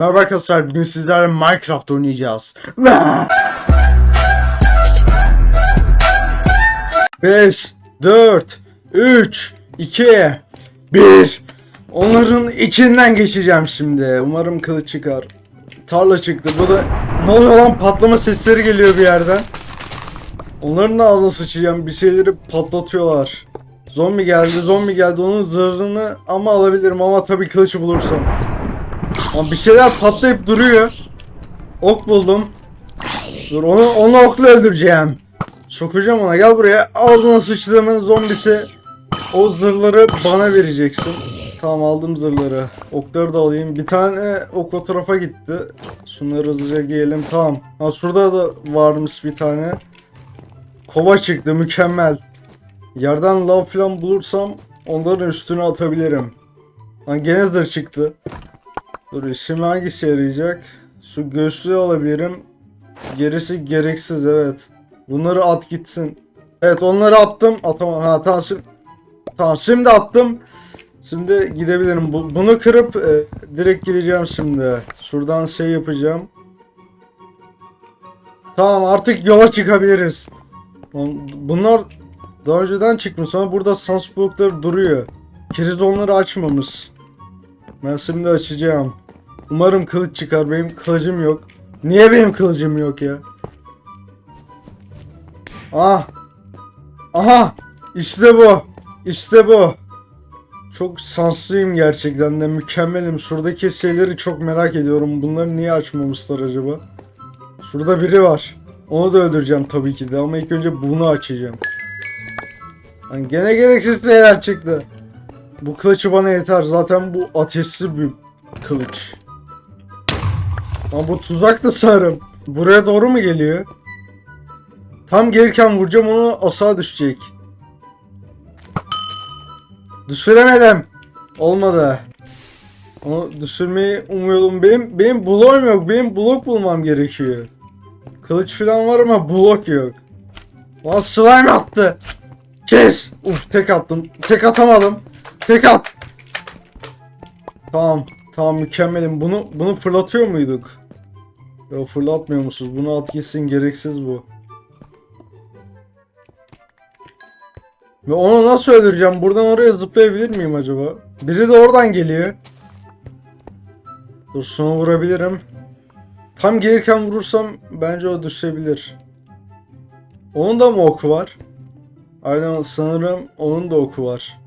Merhaba arkadaşlar bugün sizlerle Minecraft oynayacağız. 5, 4, 3, 2, 1 Onların içinden geçeceğim şimdi. Umarım kılıç çıkar. Tarla çıktı. Bu da ne oluyor lan patlama sesleri geliyor bir yerden. Onların da ağzına sıçacağım. Bir şeyleri patlatıyorlar. Zombi geldi, zombi geldi. Onun zırhını ama alabilirim ama tabii kılıcı bulursam. Ama bir şeyler patlayıp duruyor. Ok buldum. Dur onu, onu okla öldüreceğim. Sokacağım ona. Gel buraya. Ağzına sıçtığımın zombisi. O zırhları bana vereceksin. Tamam aldım zırhları. Okları da alayım. Bir tane ok o tarafa gitti. Şunları hızlıca giyelim. Tamam. Ha şurada da varmış bir tane. Kova çıktı. Mükemmel. Yerden lav falan bulursam onların üstüne atabilirim. Lan gene zırh çıktı. Dur şimdi hangisi yarayacak? Şu göğsü alabilirim. Gerisi gereksiz evet. Bunları at gitsin. Evet onları attım. Atamam. Ha tamam şimdi. Tamam şimdi attım. Şimdi gidebilirim. Bu, bunu kırıp e, direkt gideceğim şimdi. Şuradan şey yapacağım. Tamam artık yola çıkabiliriz. Bunlar daha önceden çıkmış ama burada sans duruyor. Kiriz onları açmamış. Ben şimdi açacağım. Umarım kılıç çıkar. Benim kılıcım yok. Niye benim kılıcım yok ya? Ah. Aha. İşte bu. İşte bu. Çok şanslıyım gerçekten de mükemmelim. Şuradaki şeyleri çok merak ediyorum. Bunları niye açmamışlar acaba? Şurada biri var. Onu da öldüreceğim tabii ki de ama ilk önce bunu açacağım. Lan gene gereksiz şeyler çıktı. Bu kılıcı bana yeter. Zaten bu ateşsiz bir kılıç. Ama bu tuzak da sarım. Buraya doğru mu geliyor? Tam gelirken vuracağım onu asa düşecek. Düşüremedim. Olmadı. Onu düşürmeyi umuyordum. Benim benim bloğum yok. Benim blok bulmam gerekiyor. Kılıç falan var ama blok yok. Lan slime attı. Kes. Uf tek attım. Tek atamadım. Tek at. Tamam. Tamam mükemmelim. Bunu bunu fırlatıyor muyduk? Yok fırlatmıyor musunuz? Bunu at gitsin gereksiz bu. Ve onu nasıl öldüreceğim? Buradan oraya zıplayabilir miyim acaba? Biri de oradan geliyor. Dur şunu vurabilirim. Tam gelirken vurursam bence o düşebilir. Onun da mı oku var? Aynen sanırım onun da oku var.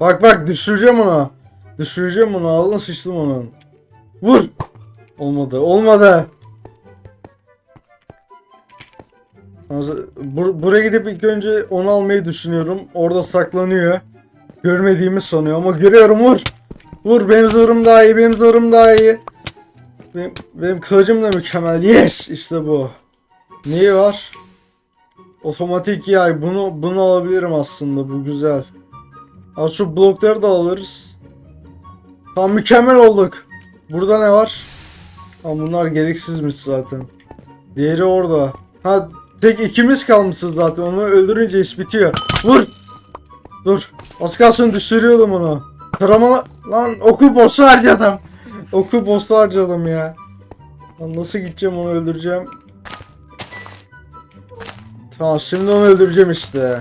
Bak bak düşüreceğim onu. Düşüreceğim onu. Ağzına sıçtım onun. Vur. Olmadı. Olmadı. Bur- buraya gidip ilk önce onu almayı düşünüyorum. Orada saklanıyor. Görmediğimi sanıyor ama görüyorum vur. Vur benim zırhım daha iyi. Benim zırhım daha iyi. Benim, benim kılıcım da mükemmel. Yes işte bu. Neyi var? Otomatik yay. Bunu bunu alabilirim aslında. Bu güzel. Al şu blokları da alırız. Tamam mükemmel olduk. Burada ne var? Tamam bunlar gereksizmiş zaten. Diğeri orada. Ha tek ikimiz kalmışız zaten. Onu öldürünce iş bitiyor. Vur. Dur. Az kalsın düşürüyordum onu. Tarama lan oku boss'u harcadım. Oku boss'u harcadım ya. Lan nasıl gideceğim onu öldüreceğim. Tamam şimdi onu öldüreceğim işte.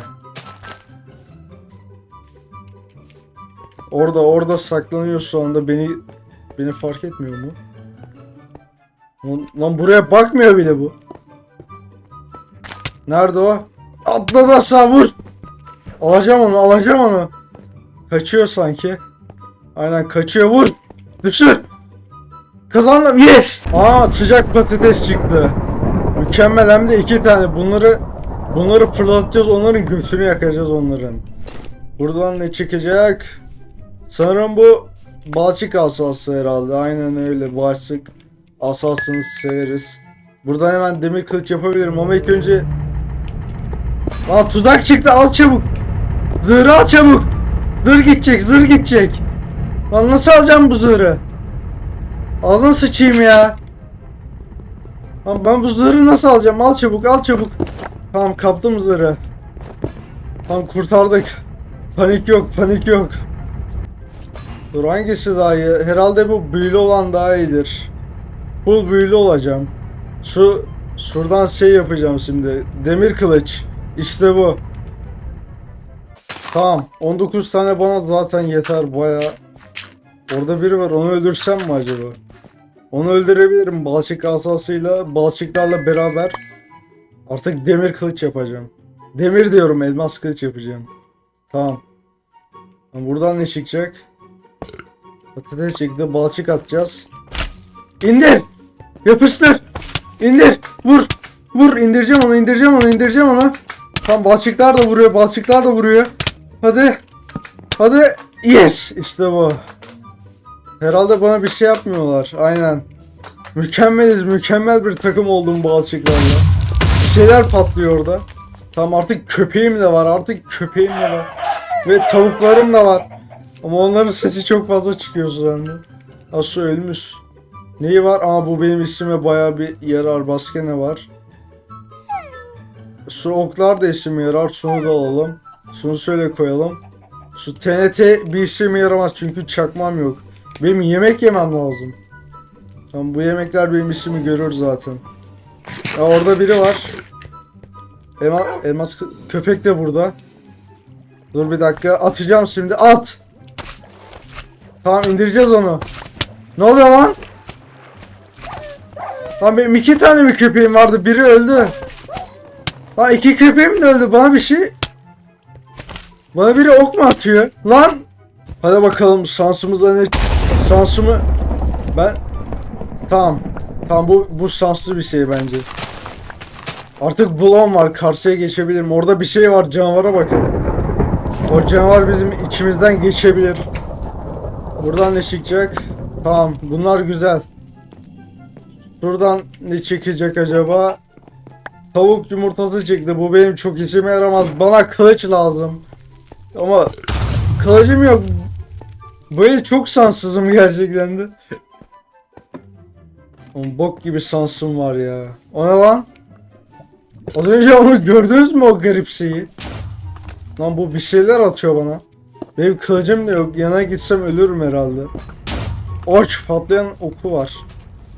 Orada orada saklanıyor şu anda beni beni fark etmiyor mu? Lan, buraya bakmıyor bile bu. Nerede o? Atladı aşağı vur. Alacağım onu alacağım onu. Kaçıyor sanki. Aynen kaçıyor vur. Düşür. Kazandım yes. Aa sıcak patates çıktı. Mükemmel hem de iki tane. Bunları bunları fırlatacağız. Onların götünü yakacağız onların. Buradan ne çıkacak? Sanırım bu balçık asası herhalde. Aynen öyle. Balçık asasını severiz. Buradan hemen demir kılıç yapabilirim ama ilk önce... Lan tuzak çıktı al çabuk. Zırhı al çabuk. Zırh gidecek zırh gidecek. Lan nasıl alacağım bu zırhı? Ağzına sıçayım ya. Lan ben bu zırhı nasıl alacağım? Al çabuk al çabuk. Tamam kaptım zırhı. Tamam kurtardık. Panik yok panik yok. Dur hangisi daha iyi? Herhalde bu büyülü olan daha iyidir. Full büyülü olacağım. Şu şuradan şey yapacağım şimdi. Demir kılıç. İşte bu. Tamam. 19 tane bana zaten yeter baya. Orada biri var. Onu öldürsem mi acaba? Onu öldürebilirim balçık asasıyla, balçıklarla beraber. Artık demir kılıç yapacağım. Demir diyorum, elmas kılıç yapacağım. Tamam. Buradan ne çıkacak? Patates çıktı, balçık atacağız. İndir! Yapıştır! İndir! Vur! Vur! indireceğim onu, indireceğim onu, indireceğim onu. Tam balçıklar da vuruyor, balçıklar da vuruyor. Hadi! Hadi! Yes! İşte bu. Herhalde bana bir şey yapmıyorlar. Aynen. Mükemmeliz. Mükemmel bir takım oldum balçıklarla. Bir şeyler patlıyor orada. Tam artık köpeğim de var. Artık köpeğim de var. Ve tavuklarım da var. Ama onların sesi çok fazla çıkıyor şu anda. Asu ölmüş. Neyi var? Ama bu benim isime baya bir yarar. Başka ne var? Şu oklar da işime yarar. Şunu da alalım. Şunu şöyle koyalım. Şu TNT bir işime yaramaz çünkü çakmam yok. Benim yemek yemem lazım. Tamam bu yemekler benim işimi görür zaten. Ya orada biri var. Elma, elmas kö- köpek de burada. Dur bir dakika atacağım şimdi at. Tamam indireceğiz onu. Ne oluyor lan? Lan benim iki tane mi köpeğim vardı biri öldü. Lan iki köpeğim de öldü bana bir şey. Bana biri ok mu atıyor? Lan Hadi bakalım şansımıza ne şansımı ben tamam tamam bu bu şanslı bir şey bence. Artık bulan var karşıya geçebilirim. Orada bir şey var canavara bakın. O canavar bizim içimizden geçebilir. Buradan ne çıkacak? Tamam bunlar güzel. Buradan ne çıkacak acaba? Tavuk yumurtası çıktı. Bu benim çok işime yaramaz. Bana kılıç lazım. Ama kılıcım yok. El çok şanssızım gerçekten de. Oğlum bok gibi şansım var ya. O ne lan? Az önce onu gördünüz mü o garip şeyi? Lan bu bir şeyler atıyor bana. Benim kılıcım da yok. Yana gitsem ölürüm herhalde. Oç patlayan oku var.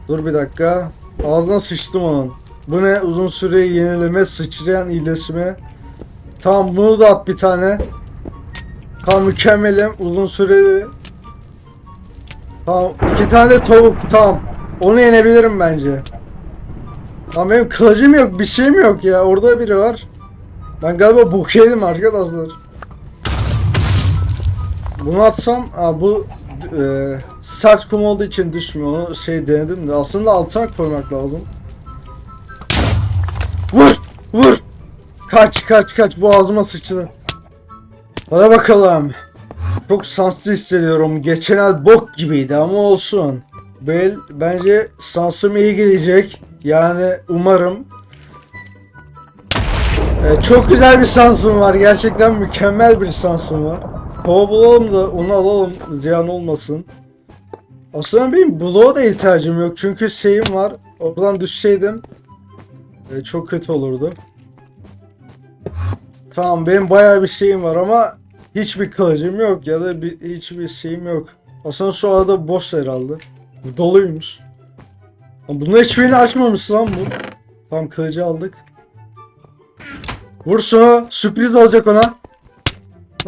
Dur bir dakika. Ağzına sıçtım onun. Bu ne? Uzun süre yenileme, sıçrayan iyileşme. Tamam bunu da at bir tane. Tamam mükemmelim. Uzun süreli. Tamam iki tane tavuk. Tamam. Onu yenebilirim bence. Tamam benim kılıcım yok. Bir şeyim yok ya. Orada biri var. Ben galiba bok yedim arkadaşlar. Bunu atsam aa, bu e, sert kum olduğu için düşmüyor. Şey denedim de aslında altına koymak lazım. Vur! Vur! Kaç kaç kaç bu ağzıma sıçtı. Hadi bakalım. Çok şanslı hissediyorum. Geçen el bok gibiydi ama olsun. Bel bence şansım iyi gelecek. Yani umarım. Ee, çok güzel bir şansım var. Gerçekten mükemmel bir şansım var. Kova bulalım da onu alalım. Ziyan olmasın. Aslında benim bloğa da ihtiyacım yok. Çünkü şeyim var. Oradan düşseydim. e, çok kötü olurdu. Tamam benim bayağı bir şeyim var ama hiçbir kılıcım yok ya da bir, hiçbir şeyim yok. Aslında şu arada boş herhalde. Bu doluymuş. Lan Bunun hiçbirini açmamış lan bu. Tamam kılıcı aldık. Vur şunu. Sürpriz olacak ona.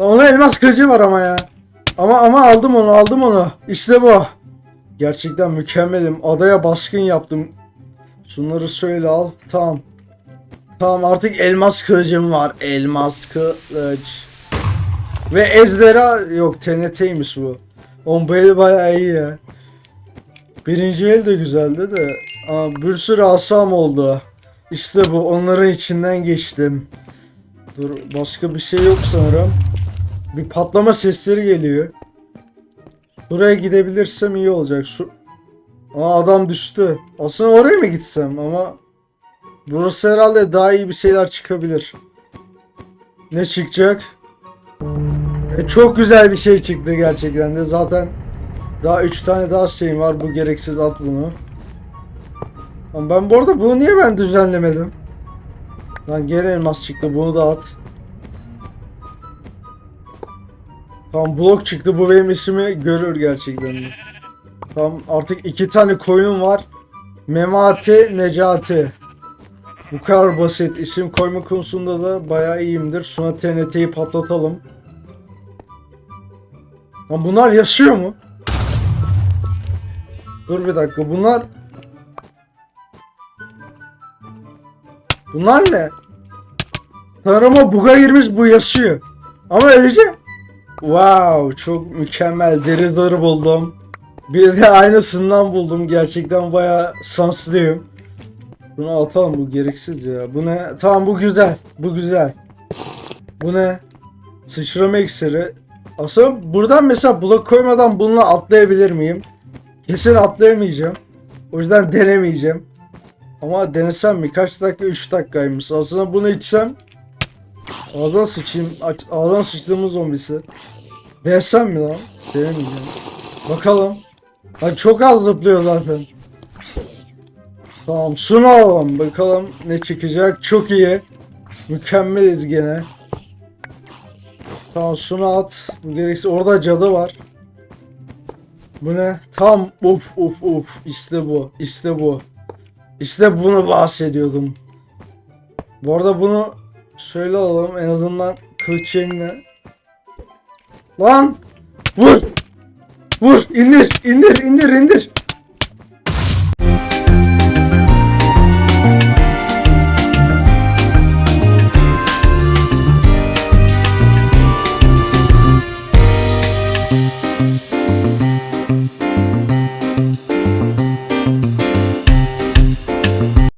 Lan ona elmas kılıcı var ama ya. Ama ama aldım onu aldım onu. İşte bu. Gerçekten mükemmelim. Adaya baskın yaptım. Şunları şöyle al. Tamam. Tamam artık elmas kılıcım var. Elmas kılıç. Ve ezdera yok TNT'ymiş bu. Oğlum bu el bayağı iyi ya. Birinci el de güzeldi de. Aa, bir sürü asam oldu. İşte bu onların içinden geçtim. Dur başka bir şey yok sanırım. Bir patlama sesleri geliyor. Buraya gidebilirsem iyi olacak. Şu... Aa adam düştü. Aslında oraya mı gitsem ama Burası herhalde daha iyi bir şeyler çıkabilir. Ne çıkacak? E, çok güzel bir şey çıktı gerçekten de. Zaten daha 3 tane daha şeyim var. Bu gereksiz at bunu. Ama ben bu arada bunu niye ben düzenlemedim? Lan gene elmas çıktı. Bunu da at. Tamam blok çıktı bu benim ismi görür gerçekten. Tamam artık iki tane koyun var. Memati Necati. Bu kadar basit. İsim koyma konusunda da bayağı iyiyimdir. Sonra TNT'yi patlatalım. Lan bunlar yaşıyor mu? Dur bir dakika bunlar... Bunlar ne? Tanrıma buga girmiş bu yaşıyor. Ama öleceğim. Wow çok mükemmel deri buldum. Bir de aynısından buldum. Gerçekten bayağı şanslıyım. Bunu atalım bu gereksiz ya. Bu ne? Tamam bu güzel. Bu güzel. Bu ne? Sıçrama iksiri. Aslında buradan mesela blok koymadan bununla atlayabilir miyim? Kesin atlayamayacağım. O yüzden denemeyeceğim. Ama denesem mi? Kaç dakika? 3 dakikaymış. Aslında bunu içsem Ağzına sıçayım. Ağzına sıçtığımız zombisi. Denesem mi lan? Denemeyeceğim. Bakalım. Bak çok az zıplıyor zaten. Tamam şunu alalım. Bakalım ne çıkacak. Çok iyi. Mükemmeliz gene. Tamam şunu at. Bu gereksiz. Orada cadı var. Bu ne? Tam uf uf uf. İşte bu. İşte bu. İşte bunu bahsediyordum. Bu arada bunu şöyle alalım en azından kılıç. Lan! Vur! Vur! indir indir indir indir.